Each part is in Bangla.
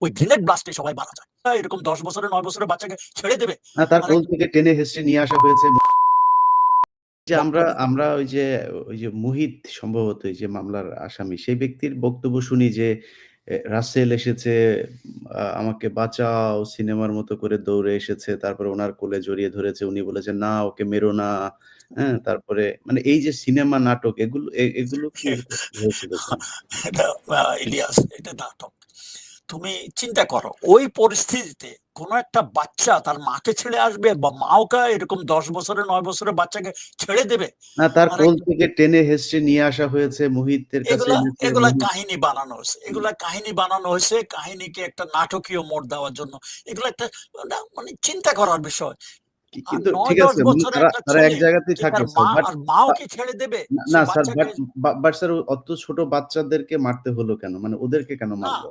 ওই গ্রেনেড ব্লাস্টে সবাই মারা যায়। এরকম দশ বছরের নয় বছরের বাচ্চাকে ছেড়ে দেবে। না তার মানে- কোল থেকে টেনে হেসড়ে নিয়ে আসা হয়েছে। যে আমরা আমরা ওই যে ওই যে মুহিত সম্ভবত এই যে মামলার আসামি সেই ব্যক্তির বক্তব্য শুনি যে রাসেল এসেছে আমাকে বাঁচাও সিনেমার মতো করে দৌড়ে এসেছে তারপরে ওনার কোলে জড়িয়ে ধরেছে উনি বলেছে না ওকে মেরো না। হ্যাঁ তারপরে মানে এই যে সিনেমা নাটক এগুলো এগুলো কি হয়েছিল। এটা ইলিয়াস এটা নাটক তুমি চিন্তা করো ওই পরিস্থিতিতে কোনো একটা বাচ্চা তার মাকে ছেড়ে আসবে বা মাওকে এরকম দশ বছরের নয় বছরের বাচ্চাকে ছেড়ে দেবে? না তার মানে- কোল থেকে টেনে হেসে নিয়ে আসা হয়েছে মুহিতের কাছে এগুলা কাহিনী বানানো হয়েছে। এগুলা কাহিনী বানানো হয়েছে কাহিনীকে একটা নাটকীয় মোড় দেওয়ার জন্য। এগুলো একটা মানে চিন্তা করার বিষয়। কিন্তু ঠিক আছে তারা এক জায়গাতেই থাকে ছেড়ে দেবে না স্যার বাট স্যার অত ছোট বাচ্চাদেরকে মারতে হলো কেন? মানে ওদেরকে কেন মারলো?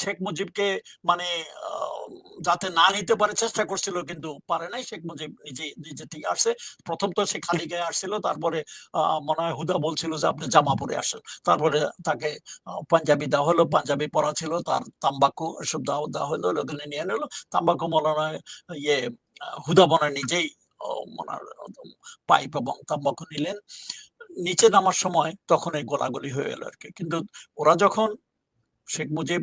শেখ মুজিবকে মানে যাতে না নিতে পারে চেষ্টা করছিল কিন্তু পারে নাই। শেখ মুজিব নিজে নিজে থেকে আসছে। প্রথম তো সে খালি গায়ে আসছিল, তারপরে মনে হয় হুদা বলছিল যে আপনি জামা পরে আসেন। তারপরে তাকে পাঞ্জাবি দেওয়া হলো, পাঞ্জাবি পরা ছিল, তার তাম্বাকু সব দেওয়া দেওয়া হলো, ওখানে নিয়ে নিলো। তাম্বাকু মনে হয় ইয়ে হুদা হয় নিজেই পাইপ এবং তাম্বাকু নিলেন। নিচে নামার সময় তখন এই গোলাগুলি হয়ে গেল আর কি কিন্তু ওরা যখন শেখ মুজিব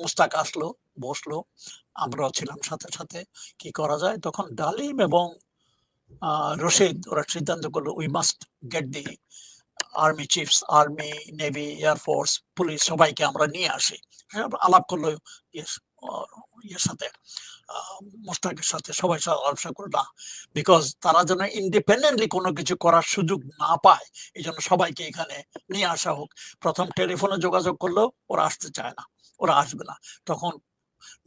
মুস্তাক আসলো, বসল, আমরাও ছিলাম সাথে সাথে। কি করা যায়? তখন ডালিম এবং রশিদ, ওরা সিদ্ধান্ত করল we must get the army chiefs army navy air force police সবাইকে আমরা নিয়ে আসি। আলাপ করল ইয়ের সাথে। মোস্তাকের সাথে। সবাই আলোচনা করল, না বিকজ তারা যেন ইন্ডিপেন্ডেন্টলি কোনো কিছু করার সুযোগ না পায় এই জন্য সবাইকে এখানে নিয়ে আসা হোক। প্রথম টেলিফোনে যোগাযোগ করল, ওরা আসতে চায় না। ওরা আসবে না। তখন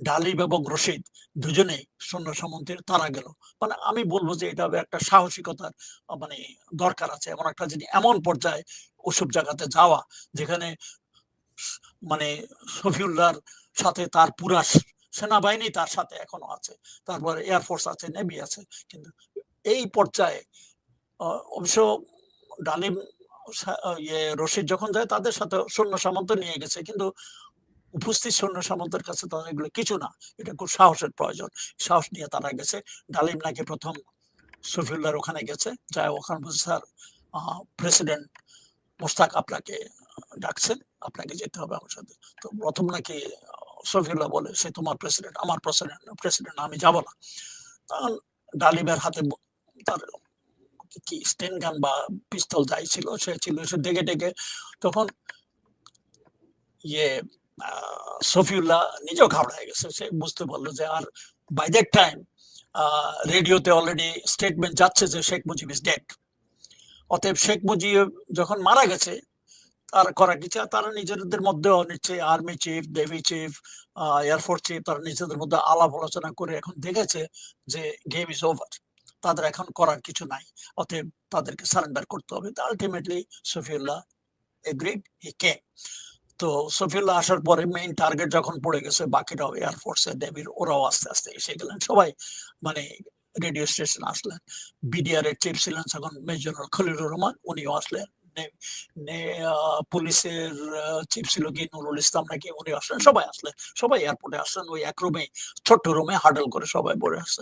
ডালিম এবং রশিদ দুজনেই সৈন্য সামন্তের তারা গেল। মানে আমি বলব যে এটা একটা সাহসিকতার মানে দরকার আছে। এমন একটা জিনিস এমন পর্যায়ে ওসব জায়গাতে যাওয়া যেখানে মানে শফিউল্লাহর সাথে তার পুরা সেনাবাহিনী তার সাথে এখনও আছে, তারপরে এয়ারফোর্স আছে নেভি আছে, কিন্তু এই পর্যায়ে অবশ্য ডালিম ইয়ে রশিদ যখন যায় তাদের সাথে সৈন্য সামন্ত নিয়ে গেছে, কিন্তু উপস্থিত সৈন্য সামন্তের কাছে তারা এগুলো কিছু না, এটা খুব সাহসের প্রয়োজন। সাহস নিয়ে তারা গেছে। ডালিম নাকি প্রথম সফিউল্লার ওখানে গেছে, যাই ওখানে স্যার প্রেসিডেন্ট মোস্তাক আপনাকে ডাকছেন আপনাকে যেতে হবে আমার সাথে। তো প্রথম নাকি সফিউল্লাহ বলে, সে তোমার প্রেসিডেন্ট, আমার প্রেসিডেন্ট প্রেসিডেন্ট, আমি যাব না। তখন ডালিমের হাতে তার কি স্টেন গান বা পিস্তল যাই ছিল, সে ছিল, সে ডেকে ডেকে, তখন ইয়ে সফিউল্লাহ নিজেও ঘাবড়ায় গেছে। সে বুঝতে পারল যে আর বাই দ্যাট টাইম রেডিওতে অলরেডি স্টেটমেন্ট যাচ্ছে যে শেখ মুজিব ইজ ডেড অতএব শেখ মুজিব যখন মারা গেছে, তার করা কিছু তারা নিজেদের মধ্যে নিশ্চয়ই army chief navy chief air force chief তারা নিজেদের মধ্যে আলাপ আলোচনা করে এখন দেখেছে যে গেম ইজ ওভার তাদের এখন করার কিছু নাই। অতএব তাদেরকে সারেন্ডার করতে হবে। Ultimately Safiullah agreed he came তো সফিউল্লাহ আসার পরে মেইন টার্গেট যখন পড়ে গেছে বাকিরাও এয়ারফোর্সে নেভির ওরাও আস্তে আস্তে এসে গেলেন। সবাই মানে রেডিও স্টেশন আসলেন। বিডিআর এর চিফ ছিলেন তখন মেজর খলিলুর রহমান, উনিও আসলেন। পুলিশের চিফ ছিল কি, নুরুল ইসলাম নাকি উনি আসলেন। সবাই আসলেন। সবাই এয়ারপোর্টে আসলেন। ওই এক রুমে ছোট্ট রুমে হাডল করে সবাই পড়ে আসছে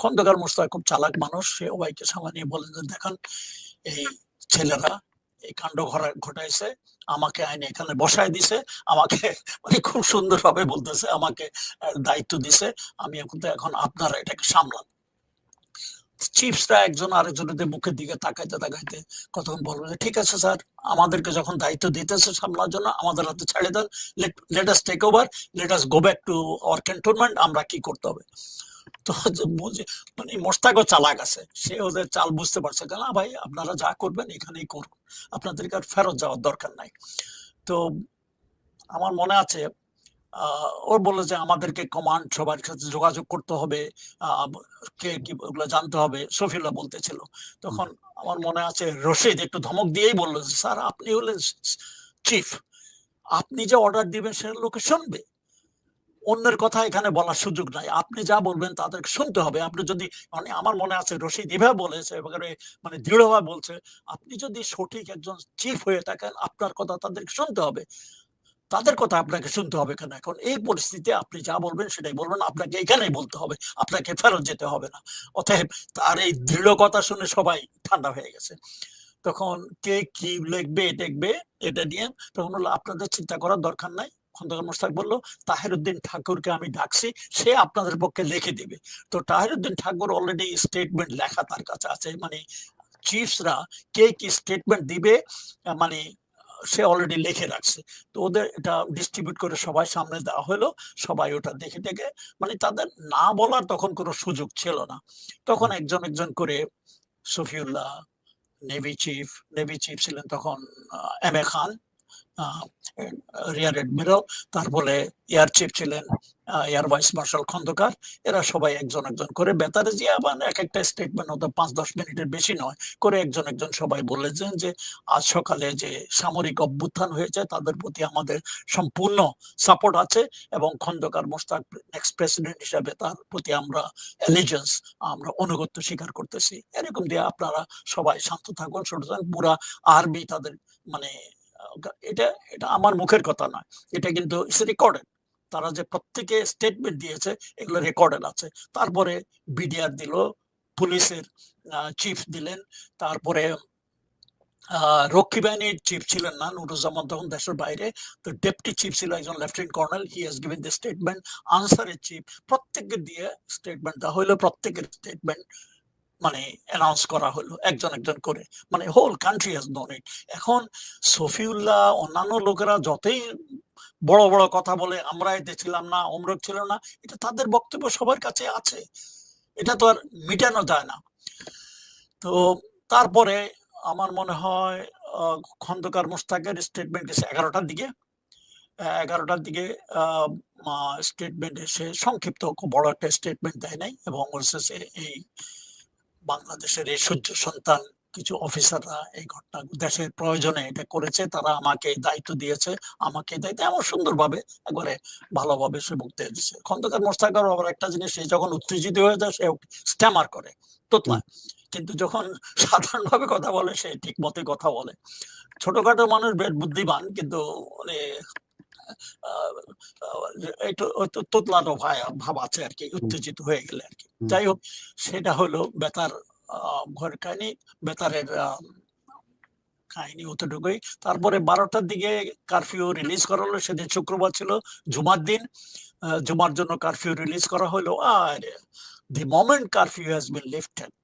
খন্দকার মোস্তাক খুব চালাক মানুষ। সে সবাইকে সামনে নিয়ে বলেন যে, দেখেন, এই ছেলেরা এই কাণ্ড ঘটাইছে, আমাকে আইনে এখানে বসায় দিছে, আমাকে মানে খুব সুন্দর ভাবে বলতেছে, আমাকে দায়িত্ব দিছে, আমি এখন তো এখন আপনারা এটাকে সামলান। চিফসরা একজন আরেকজনের মুখের দিকে তাকাইতে তাকাইতে কতক্ষণ বলব যে, ঠিক আছে স্যার, আমাদেরকে যখন দায়িত্ব দিতেছে সামলার জন্য, আমাদের হাতে ছেড়ে দেন, let us take over let us go back to our cantonment আমরা কি করতে হবে? তো মানে মোস্তাকও চালাক আছে। সে ওদের চাল বুঝতে পারছে। না ভাই, আপনারা যা করবেন এখানেই করুন। আপনাদেরকে আর ফেরত যাওয়ার দরকার নাই। তো আমার মনে আছে ওর বলল যে, আমাদেরকে কমান্ড সবার সাথে যোগাযোগ করতে হবে। কে কি ওগুলো জানতে হবে? সফিউল্লাহ বলতেছিল। তখন আমার মনে আছে, রশিদ একটু ধমক দিয়েই বলল স্যার, আপনি হলেন চিফ আপনি যে অর্ডার দিবেন সেটা লোকে শুনবে। অন্যের কথা এখানে বলার সুযোগ নাই। আপনি যা বলবেন তাদেরকে শুনতে হবে। আপনি যদি মানে আমার মনে আছে রশিদ এভাবে বলেছে মানে দৃঢ়ভাবে বলছে, আপনি যদি সঠিক একজন চিফ হয়ে থাকেন, আপনার কথা তাদেরকে শুনতে হবে। তাদের কথা আপনাকে শুনতে হবে কেন? এখন এই পরিস্থিতিতে আপনি যা বলবেন সেটাই বলবেন, আপনাকে এখানেই বলতে হবে, আপনাকে ফেরত যেতে হবে না। অতএব তার এই দৃঢ় কথা শুনে সবাই ঠান্ডা হয়ে গেছে। তখন কে কি লিখবে, দেখবে, এটা নিয়ে তখন হলো আপনাদের চিন্তা করার দরকার নাই। খন্দকার মোস্তাক বলল, তাহিরুদ্দিন ঠাকুরকে আমি ডাকছি, সে আপনাদের পক্ষে লিখে দিবে। তো তাহিরুদ্দিন ঠাকুর অলরেডি স্টেটমেন্ট লেখা তার কাছে আছে মানে চিফসরা কে কি স্টেটমেন্ট দিবে মানে সে অলরেডি লিখে রাখছে। তো ওদের এটা ডিস্ট্রিবিউট করে সবাই সামনে দেওয়া হলো, সবাই ওটা দেখে দেখে মানে তাদের না বলার তখন কোনো সুযোগ ছিল না। তখন একজন একজন করে Shafiullah navy chief navy chief ছিলেন তখন M A Khan rear admiral তারপরে এয়ার চিফ ছিলেন এয়ার ভাইস মার্শাল খন্দকার। এরা সবাই একজন একজন করে বেতারে যে আবার এক একটা স্টেটমেন্ট হতো পাঁচ দশ মিনিটের বেশি নয়, করে একজন একজন সবাই বলেছেন যে আজ সকালে যে সামরিক অভ্যুত্থান হয়েছে, তাদের প্রতি আমাদের সম্পূর্ণ সাপোর্ট আছে এবং খন্দকার মোস্তাক নেক্সট প্রেসিডেন্ট হিসাবে তার প্রতি আমরা এলিজেন্স আমরা অনুগত্য স্বীকার করতেছি। এরকম দিয়ে আপনারা সবাই শান্ত থাকুন ছোট পুরা আর্মি তাদের মানে এটা এটা আমার মুখের কথা নয়। এটা কিন্তু রেকর্ডেড তারা যে প্রত্যেকে স্টেটমেন্ট দিয়েছে, এগুলো রেকর্ডেড আছে। তারপরে বিডিআর দিল, পুলিশের চিফ দিলেন। তারপরে রক্ষী বাহিনীর চিফ ছিলেন না, নুরুজ্জামান তখন দেশের বাইরে। তো ডেপুটি চিফ ছিল একজন lieutenant colonel he has given the statement আনসারের চিফ প্রত্যেককে দিয়ে স্টেটমেন্ট দেওয়া হইল, প্রত্যেকের স্টেটমেন্ট মানে অ্যানাউন্স করা হলো একজন একজন করে। মানে whole country has known it এখন সফিউল্লাহ অন্যান্য লোকেরা যতই বড় বড় কথা বলে আমরা এতে ছিলাম না অমরক ছিল না এটা তাদের বক্তব্য সবার কাছে আছে। এটা তো আর মিটানো যায় না। তো তারপরে আমার মনে হয় খন্দকার মোস্তাকের স্টেটমেন্ট এসে এগারোটার দিকে এগারোটার দিকে স্টেটমেন্ট এসে সংক্ষিপ্ত বড় একটা স্টেটমেন্ট দেয় নাই এবং বলছে এই বাংলাদেশের এই সূর্য সন্তান কিছু অফিসাররা এই ঘটনা দেশের প্রয়োজনে এটা করেছে, তারা আমাকে দায়িত্ব দিয়েছে, আমাকে দায়িত্ব এমন সুন্দরভাবে একবারে ভালোভাবে সে বক্তব্য দিচ্ছে খন্দকার মোস্তাকার আবার একটা জিনিস, সে যখন উত্তেজিত হয়ে যায় সে স্ট্যামার করে, তোতলায়। কিন্তু যখন সাধারণভাবে কথা বলে, সে ঠিক মতে কথা বলে। ছোটখাটো মানুষ বেশ বুদ্ধিমান, কিন্তু মানে একটু তোতলানো ভাব আছে আর কি উত্তেজিত হয়ে গেলে আর কি। যাই হোক সেটা হলো বেতার ঘরের কাহিনী বেতারের কাহিনী অতটুকুই। তারপরে বারোটার দিকে কারফিউ রিলিজ করা হলো সেদিন শুক্রবার ছিল জুমার দিন। জুমার জন্য কারফিউ রিলিজ করা হলো আর the moment curfew has been lifted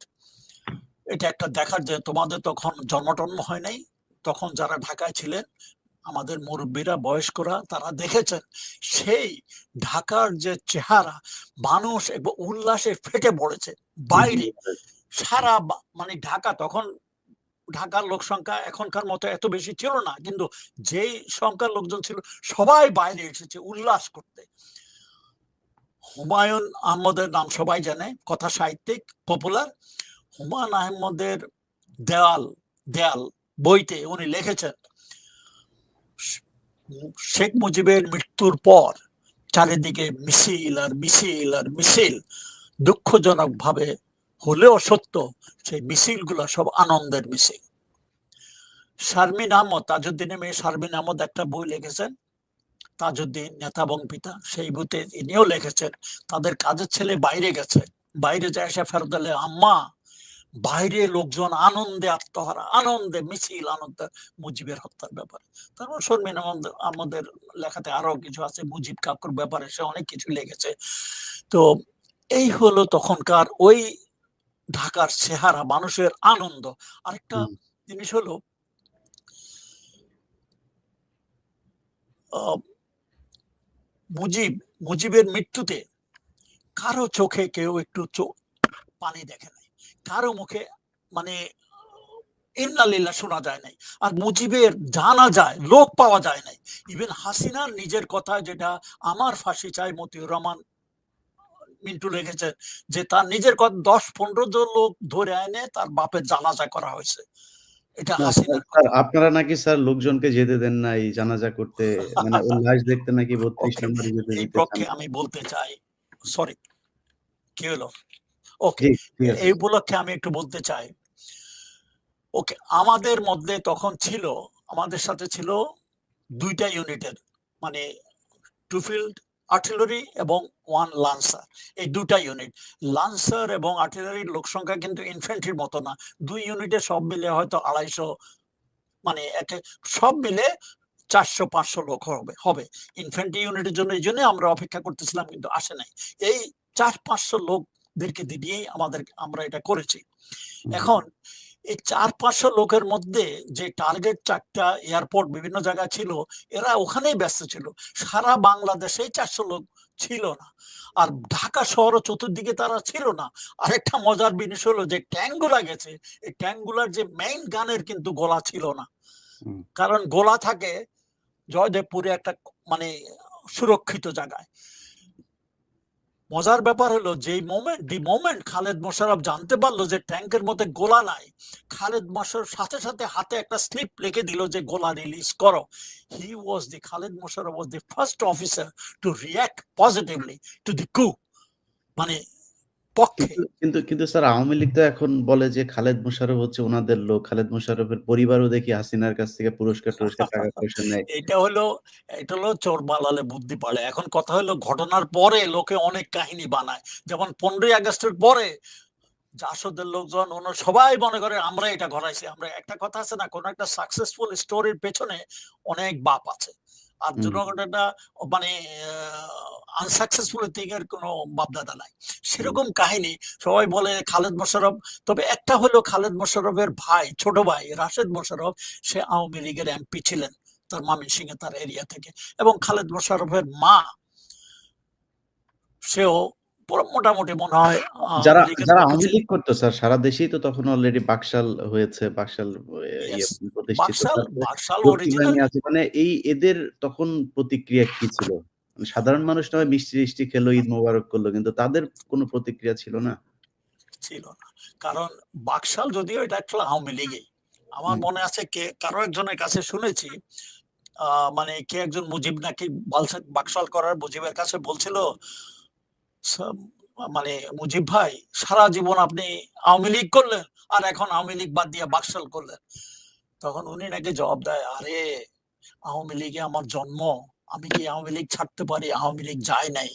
এটা একটা দেখার যে তোমাদের তখন জন্মটন্ম হয় নাই তখন যারা ঢাকায় ছিলেন আমাদের মুরব্বীরা বয়স্করা তারা দেখেছেন সেই ঢাকার যে চেহারা মানুষ উল্লাসে ফেটে পড়েছে বাইরে। সারা মানে ঢাকা তখন ঢাকার লোক সংখ্যা এখনকার মতো এত বেশি ছিল না কিন্তু যেই সংখ্যার লোকজন ছিল সবাই বাইরে এসেছে উল্লাস করতে। হুমায়ুন আহমদের নাম সবাই জানে কথা সাহিত্যিক পপুলার হুমায়ুন আহমদের দেওয়াল দেয়াল বইতে উনি লিখেছেন শেখ মুজিবের মৃত্যুর পর চারিদিকে মিছিল আর মিছিল আর মিছিল দুঃখজনক ভাবে হলেও সত্য সেই মিছিলগুলো সব আনন্দের মিছিল। শারমিন আহমদ তাজউদ্দিনের মেয়ে শারমিন আহমদ একটা বই লিখেছেন, তাজউদ্দিন নেতা এবং পিতা। সেই বইতে ইনিও লিখেছেন, তাদের কাজের ছেলে বাইরে গেছে, বাইরে যায় এসে ফেরত আম্মা বাইরে লোকজন আনন্দে আত্মহারা আনন্দে মিছিল আনন্দে মুজিবের হত্যার ব্যাপারে। তারপর শর্মিন আমাদের লেখাতে আরও কিছু আছে মুজিব কাকুর ব্যাপারে সে অনেক কিছু লেগেছে তো এই হলো তখনকার ওই ঢাকার চেহারা মানুষের আনন্দ। আরেকটা। জিনিস হলো আহ, মুজিব মুজিবের মৃত্যুতে কারও চোখে কেউ একটু চোখ পানি দেখে নাই। কারও মুখে মানে ইন্নালিল্লা শোনা যায় নাই। আর মুজিবের জানা যায় লোক পাওয়া যায় নাই। ইভেন হাসিনার নিজের কথা যেটা আমার ফাঁসি চাই মতিউর রহমান মিন্টু লিখেছে যে তার নিজের কথা দশ পনেরো জন লোক ধরে এনে তার বাপের জানাজা করা হয়েছে। এটা হাসিনার আপনারা নাকি স্যার লোকজনকে যেতে দেন নাই জানাজা করতে? মানে লাশ দেখতে নাকি বত্রিশ নম্বরে এই পক্ষে আমি বলতে চাই সরি কি হলো? ওকে এই উপলক্ষে আমি একটু বলতে চাই। ওকে আমাদের মধ্যে তখন ছিল আমাদের সাথে ছিল দুইটা ইউনিটের মানে টু ফিল্ড আর্টিলারি এবং ওয়ান লান্সার এই দুটা ইউনিট লান্সার এবং আর্টিলারির লোক সংখ্যা কিন্তু ইনফেন্ট্রির মতো না। দুই ইউনিটে সব মিলে হয়তো আড়াইশো মানে একে সব মিলে চারশো পাঁচশো লোক হবে হবে। ইনফেন্ট্রি ইউনিটের জন্য এই জন্য আমরা অপেক্ষা করতেছিলাম কিন্তু আসে নাই। এই চার পাঁচশো লোকদেরকে দিয়েই আমাদের আমরা এটা করেছি। এখন এই চার পাঁচশো লোকের মধ্যে যে টার্গেট চারটা এয়ারপোর্ট বিভিন্ন জায়গায় ছিল এরা ওখানেই ব্যস্ত ছিল। সারা বাংলাদেশে চারশো লোক ছিল না। আর ঢাকা শহর চতুর্দিকে তারা ছিল না। আরেকটা মজার জিনিস হলো যে ট্যাঙ্কগুলা গেছে এই ট্যাঙ্কগুলার যে মেইন গানের কিন্তু গোলা ছিল না। কারণ গোলা থাকে জয়দেবপুরে একটা মানে সুরক্ষিত জায়গায়। মজার ব্যাপার হলো যে moment the moment Khaled Musharraf জানতে পারল যে ট্যাঙ্কের মধ্যে গোলা নাই, খালেদ মোশারফ সাথে সাথে হাতে একটা স্লিপ লিখে দিল যে গোলা রিলিজ করো। He was the Khaled Musharraf was the first officer to react positively to the coup মানে পক্ষে। কিন্তু কিন্তু স্যার আওয়ামী লীগ তো এখন বলে যে খালেদ মোশাররফ হচ্ছে ওনাদের লোক। খালেদ মোশাররফের পরিবারও দেখি হাসিনার কাছ থেকে পুরস্কার টুরস্কার টাকা পয়সা নেয়। এটা হলো এটা হলো চোর বালালে বুদ্ধি পালে এখন কথা হলো ঘটনার পরে লোকে অনেক কাহিনী বানায়। যেমন পনেরোই আগস্টের পরে জাসদের লোকজন অন্য সবাই মনে করে আমরা এটা ঘটাইছি আমরা একটা কথা আছে না কোন একটা সাকসেসফুল স্টোরির পেছনে অনেক বাপ আছে। আর জনগণটা মানে আনসাকসেসফুল এর কোনো বাপদাদা নাই। সেরকম কাহিনী সবাই বলে খালেদ মোশারফ তবে একটা হলো খালেদ মোশারফের ভাই ছোট ভাই রাশেদ মোশারফ সে আওয়ামী লীগের এমপি ছিলেন তার মামিন সিং তার এরিয়া থেকে। এবং খালেদ মোশারফের মা সেও মোটামুটি মনে হয় যারা যারা আওয়ামী লীগ করতো স্যার সারা দেশেই তো তখন অলরেডি বাকশাল হয়েছে বাকশাল ইয়ে প্রতিষ্ঠিত মানে এই এদের তখন প্রতিক্রিয়া কি ছিল? মানে সাধারণ মানুষ নয় মিষ্টি মিষ্টি খেলো ঈদ মোবারক করল কিন্তু তাদের কোনো প্রতিক্রিয়া ছিল না? ছিল না। কারণ বাকশাল যদিও এটা একটা আওয়ামী লীগই আমার মনে আছে কে কারও একজনের কাছে শুনেছি আহ, মানে কে একজন মুজিব নাকি বাকশাল করার মুজিবের কাছে বলছিল "সব, মানে মুজিব ভাই, সারা জীবন আপনি আওয়ামী লীগ করলেন আর এখন আওয়ামী লীগ বাদ দিয়ে বাকশাল করলেন। তখন উনি নাকি জবাব দেয়, আরে, আওয়ামী লীগে আমার জন্ম, আমি কি আওয়ামী লীগ ছাড়তে পারি? আওয়ামী লীগ যায় নাই।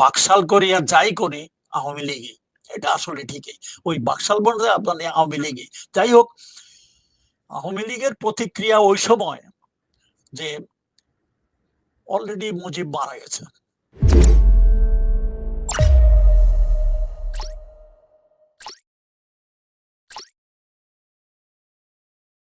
বাকশাল করি আর যাই করি, আওয়ামী লীগে। এটা আসলে ঠিকই। ওই বাকশাল বলতে মানে আওয়ামী লীগে। যাই হোক, আওয়ামী লীগের প্রতিক্রিয়া ওই সময় যে অলরেডি মুজিব মারা গেছে।